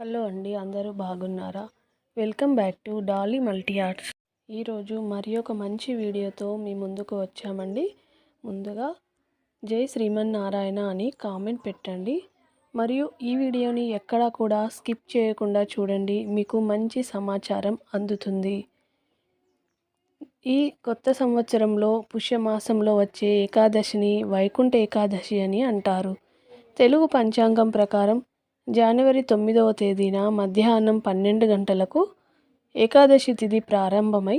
Hello అండి అందరూ బాగున్నారా? Welcome back to Dolly multi arts ఈరోజు మరి ఒక మంచి వీడియోతో మీ ముందుకు వచ్చామండి. ముందుగా జై శ్రీమన్నారాయణ అని కామెంట్ పెట్టండి. మరియు ఈ వీడియోని ఎక్కడా కూడా స్కిప్ చేయకుండా చూడండి మీకు మంచి సమాచారం అందుతుంది. ఈ కొత్త సంవత్సరంలో పుష్యమాసంలో వచ్చే ఏకాదశిని వైకుంఠ ఏకాదశి అని అంటారు. తెలుగు పంచాంగం ప్రకారం జనవరి తొమ్మిదవ తేదీన మధ్యాహ్నం పన్నెండు గంటలకు ఏకాదశి తిథి ప్రారంభమై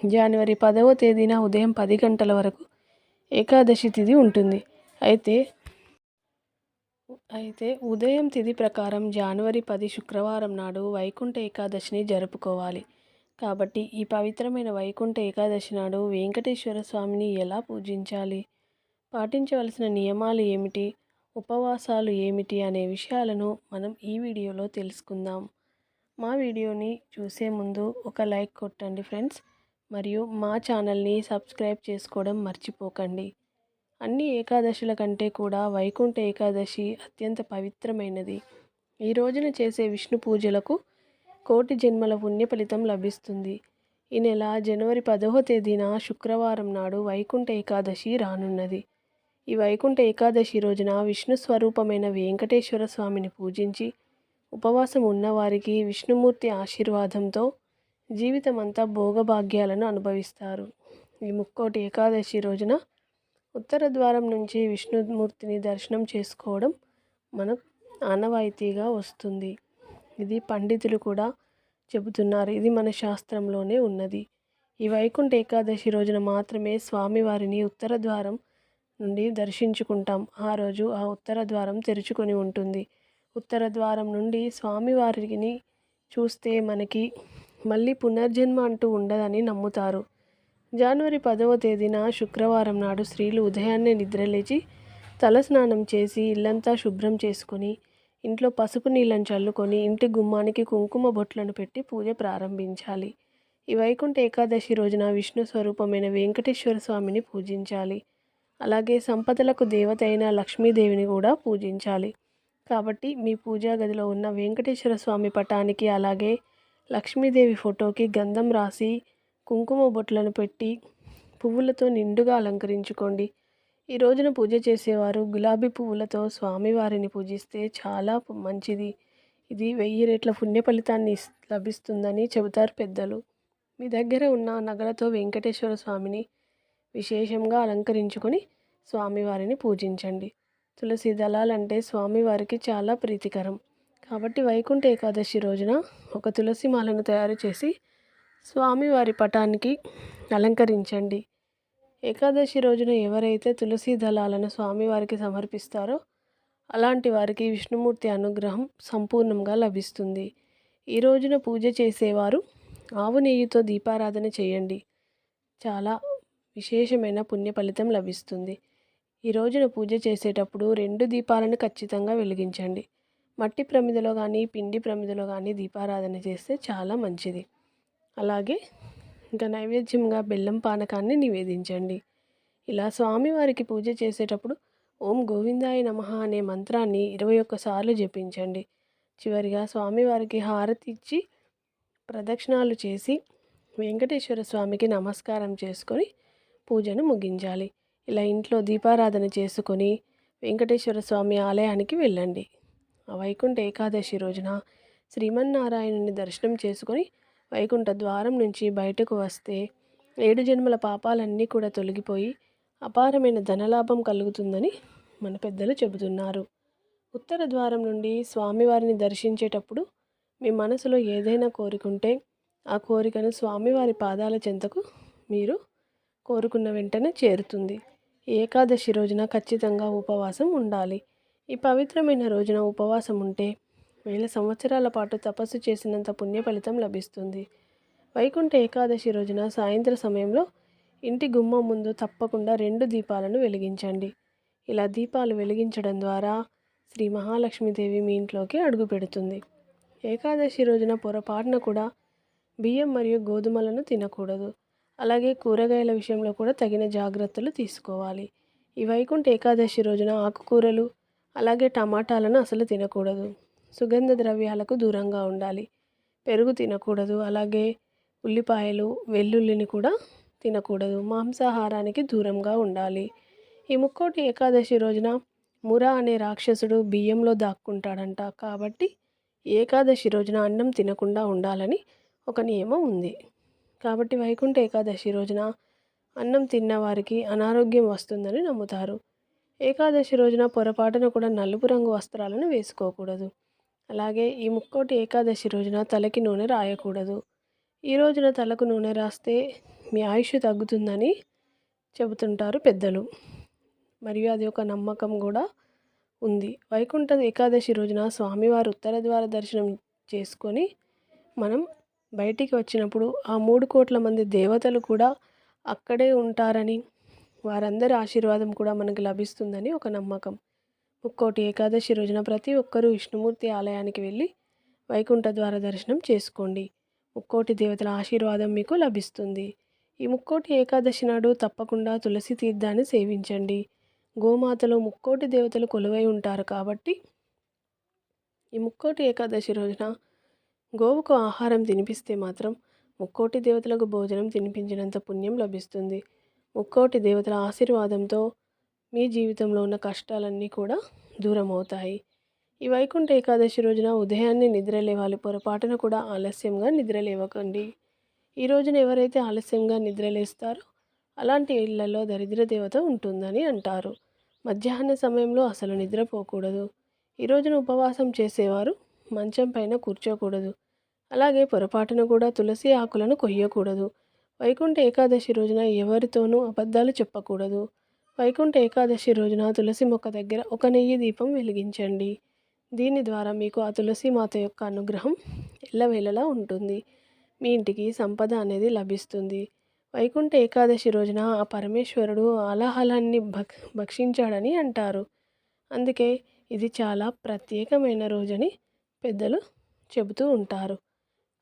జనవరి పదవ తేదీన ఉదయం పది గంటల వరకు ఏకాదశి తిథి ఉంటుంది. అయితే అయితే ఉదయం తిథి ప్రకారం జనవరి పది శుక్రవారం నాడు వైకుంఠ ఏకాదశిని జరుపుకోవాలి. కాబట్టి ఈ పవిత్రమైన వైకుంఠ ఏకాదశి నాడు వెంకటేశ్వర స్వామిని ఎలా పూజించాలి? పాటించవలసిన నియమాలు ఏమిటి? ఉపవాసాలు ఏమిటి అనే విషయాలను మనం ఈ వీడియోలో తెలుసుకుందాం. మా వీడియోని చూసే ముందు ఒక లైక్ కొట్టండి ఫ్రెండ్స్. మరియు మా ఛానల్ని సబ్స్క్రైబ్ చేసుకోవడం మర్చిపోకండి. అన్ని ఏకాదశుల కంటే కూడా వైకుంఠ ఏకాదశి అత్యంత పవిత్రమైనది. ఈ రోజున చేసే విష్ణు పూజలకు కోటి జన్మల పుణ్య ఫలితం లభిస్తుంది. ఈ నెల జనవరి పదవ తేదీన శుక్రవారం నాడు వైకుంఠ ఏకాదశి రానున్నది. ఈ వైకుంఠ ఏకాదశి రోజున విష్ణు స్వరూపమైన వెంకటేశ్వర స్వామిని పూజించి ఉపవాసం ఉన్నవారికి విష్ణుమూర్తి ఆశీర్వాదంతో జీవితమంతా భోగభాగ్యాలను అనుభవిస్తారు. ఈ ముక్కోటి ఏకాదశి రోజున ఉత్తర ద్వారం నుంచి విష్ణుమూర్తిని దర్శనం చేసుకోవడం మనకు ఆనవాయితీగా వస్తుంది. ఇది పండితులు కూడా చెబుతున్నారు. ఇది మన శాస్త్రంలోనే ఉన్నది. ఈ వైకుంఠ ఏకాదశి రోజున మాత్రమే స్వామివారిని ఉత్తర ద్వారం నుండి దర్శించుకుంటాం. ఆ రోజు ఆ ఉత్తర ద్వారం తెరుచుకొని ఉంటుంది. ఉత్తర ద్వారం నుండి స్వామివారిని చూస్తే మనకి మళ్ళీ పునర్జన్మ అంటూ ఉండదని నమ్ముతారు. జనవరి పదవ తేదీన శుక్రవారం నాడు స్త్రీలు ఉదయాన్నే నిద్రలేచి తలస్నానం చేసి ఇల్లంతా శుభ్రం చేసుకొని ఇంట్లో పసుపు నీళ్ళను చల్లుకొని ఇంటి గుమ్మానికి కుంకుమ బొట్లను పెట్టి పూజ ప్రారంభించాలి. ఈ వైకుంఠ ఏకాదశి రోజున విష్ణు స్వరూపమైన వెంకటేశ్వర స్వామిని పూజించాలి. అలాగే సంపదలకు దేవత అయిన లక్ష్మీదేవిని కూడా పూజించాలి. కాబట్టి మీ పూజా గదిలో ఉన్న వెంకటేశ్వర స్వామి పటానికి అలాగే లక్ష్మీదేవి ఫోటోకి గంధం రాసి కుంకుమ బొట్లను పెట్టి పువ్వులతో నిండుగా అలంకరించుకోండి. ఈ రోజున పూజ చేసేవారు గులాబీ పువ్వులతో స్వామివారిని పూజిస్తే చాలా మంచిది. ఇది వెయ్యి రెట్ల పుణ్య ఫలితాన్ని లభిస్తుందని చెబుతారు పెద్దలు. మీ దగ్గర ఉన్న నగలతో వెంకటేశ్వర స్వామిని విశేషంగా అలంకరించుకొని స్వామివారిని పూజించండి. తులసి దళాలంటే స్వామివారికి చాలా ప్రీతికరం. కాబట్టి వైకుంఠ ఏకాదశి రోజున ఒక తులసి మాలను తయారు చేసి స్వామివారి పటానికి అలంకరించండి. ఏకాదశి రోజున ఎవరైతే తులసి దళాలను స్వామివారికి సమర్పిస్తారో అలాంటి వారికి విష్ణుమూర్తి అనుగ్రహం సంపూర్ణంగా లభిస్తుంది. ఈ రోజున పూజ చేసేవారు ఆవు నెయ్యితో దీపారాధన చేయండి. చాలా విశేషమైన పుణ్య ఫలితం లభిస్తుంది. ఈ రోజున పూజ చేసేటప్పుడు రెండు దీపాలను ఖచ్చితంగా వెలిగించండి. మట్టి ప్రమిదలో కానీ పిండి ప్రమిదలో కానీ దీపారాధన చేస్తే చాలా మంచిది. అలాగే ఇంకా నైవేద్యంగా బెల్లం పానకాన్ని నివేదించండి. ఇలా స్వామివారికి పూజ చేసేటప్పుడు ఓం గోవిందాయ నమ అనే మంత్రాన్ని ఇరవై ఒక్కసార్లు జపించండి. చివరిగా స్వామివారికి హారతి ఇచ్చి ప్రదక్షిణాలు చేసి వెంకటేశ్వర స్వామికి నమస్కారం చేసుకొని పూజను ముగించాలి. ఇలా ఇంట్లో దీపారాధన చేసుకొని వెంకటేశ్వర స్వామి ఆలయానికి వెళ్ళండి. ఆ వైకుంఠ ఏకాదశి రోజున శ్రీమన్నారాయణుని దర్శనం చేసుకొని వైకుంఠ ద్వారం నుంచి బయటకు వస్తే ఏడు జన్మల పాపాలన్నీ కూడా తొలగిపోయి అపారమైన ధనలాభం కలుగుతుందని మన పెద్దలు చెబుతున్నారు. ఉత్తర ద్వారం నుండి స్వామివారిని దర్శించేటప్పుడు మీ మనసులో ఏదైనా కోరికుంటే ఆ కోరికను స్వామివారి పాదాల చెంతకు మీరు కోరుకున్న వెంటనే చేరుతుంది. ఏకాదశి రోజున ఖచ్చితంగా ఉపవాసం ఉండాలి. ఈ పవిత్రమైన రోజున ఉపవాసం ఉంటే వేల సంవత్సరాల పాటు తపస్సు చేసినంత పుణ్య ఫలితం లభిస్తుంది. వైకుంఠ ఏకాదశి రోజున సాయంత్ర సమయంలో ఇంటి గుమ్మం ముందు తప్పకుండా రెండు దీపాలను వెలిగించండి. ఇలా దీపాలు వెలిగించడం ద్వారా శ్రీ మహాలక్ష్మీదేవి మీ ఇంట్లోకి అడుగు పెడుతుంది. ఏకాదశి రోజున పొరపాటున కూడా బియ్యం మరియు గోధుమలను తినకూడదు. అలాగే కూరగాయల విషయంలో కూడా తగిన జాగ్రత్తలు తీసుకోవాలి. ఈ వైకుంఠ ఏకాదశి రోజున ఆకుకూరలు అలాగే టమాటాలను అసలు తినకూడదు. సుగంధ ద్రవ్యాలకు దూరంగా ఉండాలి. పెరుగు తినకూడదు అలాగే ఉల్లిపాయలు వెల్లుల్లిని కూడా తినకూడదు. మాంసాహారానికి దూరంగా ఉండాలి. ఈ ముక్కోటి ఏకాదశి రోజున మురా అనే రాక్షసుడు బియ్యంలో దాక్కుంటాడంట. కాబట్టి ఏకాదశి రోజున అన్నం తినకుండా ఉండాలని ఒక నియమం ఉంది. కాబట్టి వైకుంఠ ఏకాదశి రోజున అన్నం తిన్న వారికి అనారోగ్యం వస్తుందని నమ్ముతారు. ఏకాదశి రోజున పొరపాటున కూడా నలుపు రంగు వస్త్రాలను వేసుకోకూడదు. అలాగే ఈ ముక్కోటి ఏకాదశి రోజున తలకి నూనె రాయకూడదు. ఈ రోజున తలకు నూనె రాస్తే మీ ఆయుష్ తగ్గుతుందని చెబుతుంటారు పెద్దలు. మరియు అది ఒక నమ్మకం కూడా ఉంది. వైకుంఠ ఏకాదశి రోజున స్వామివారు ఉత్తర ద్వార దర్శనం చేసుకొని మనం బయటికి వచ్చినప్పుడు ఆ మూడు కోట్ల మంది దేవతలు కూడా అక్కడే ఉంటారని వారందరి ఆశీర్వాదం కూడా మనకు లభిస్తుందని ఒక నమ్మకం. ముక్కోటి ఏకాదశి రోజున ప్రతి ఒక్కరూ విష్ణుమూర్తి ఆలయానికి వెళ్ళి వైకుంఠ ద్వార దర్శనం చేసుకోండి. ముక్కోటి దేవతల ఆశీర్వాదం మీకు లభిస్తుంది. ఈ ముక్కోటి ఏకాదశి నాడు తప్పకుండా తులసి తీర్థాన్ని సేవించండి. గోమాతలో ముక్కోటి దేవతలు కొలువై ఉంటారు కాబట్టి ఈ ముక్కోటి ఏకాదశి రోజున గోవుకు ఆహారం తినిపిస్తే మాత్రం ముక్కోటి దేవతలకు భోజనం తినిపించినంత పుణ్యం లభిస్తుంది. ముక్కోటి దేవతల ఆశీర్వాదంతో మీ జీవితంలో ఉన్న కష్టాలన్నీ కూడా దూరం అవుతాయి ఈ వైకుంఠ ఏకాదశి రోజున ఉదయాన్నే నిద్ర లేవాలి పొరపాటున కూడా ఆలస్యంగా నిద్ర లేవకండి ఈ రోజున ఎవరైతే ఆలస్యంగా నిద్ర లేస్తారో అలాంటి ఇళ్ళలో దరిద్ర దేవత ఉంటుందని అంటారు. మధ్యాహ్న సమయంలో అసలు నిద్రపోకూడదు. ఈ రోజున ఉపవాసం చేసేవారు మంచం పైన కూర్చోకూడదు. అలాగే పొరపాటున కూడా తులసి ఆకులను కొయ్యకూడదు. వైకుంఠ ఏకాదశి రోజున ఎవరితోనూ అబద్ధాలు చెప్పకూడదు. వైకుంఠ ఏకాదశి రోజున తులసి మొక్క దగ్గర ఒక నెయ్యి దీపం వెలిగించండి. దీని ద్వారా మీకు ఆ తులసి మాత యొక్క అనుగ్రహం ఎల్లవేళలా ఉంటుంది. మీ ఇంటికి సంపద అనేది లభిస్తుంది. వైకుంఠ ఏకాదశి రోజున ఆ పరమేశ్వరుడు ఆలాహలాన్ని భక్ భక్షించాడని అంటారు. అందుకే ఇది చాలా ప్రత్యేకమైన రోజని పెద్దలు చెబుతూ ఉంటారు.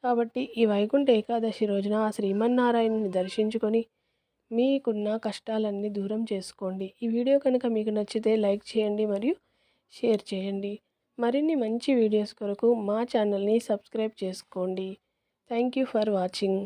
కాబట్టి ఈ వైకుంఠ ఏకాదశి రోజున ఆ శ్రీమన్నారాయణుని దర్శించుకొని మీకున్న కష్టాలన్నీ దూరం చేసుకోండి. ఈ వీడియో కనుక మీకు నచ్చితే లైక్ చేయండి మరియు షేర్ చేయండి. మరిన్ని మంచి వీడియోస్ కొరకు మా ఛానల్ని సబ్స్క్రైబ్ చేసుకోండి. Thank you for watching.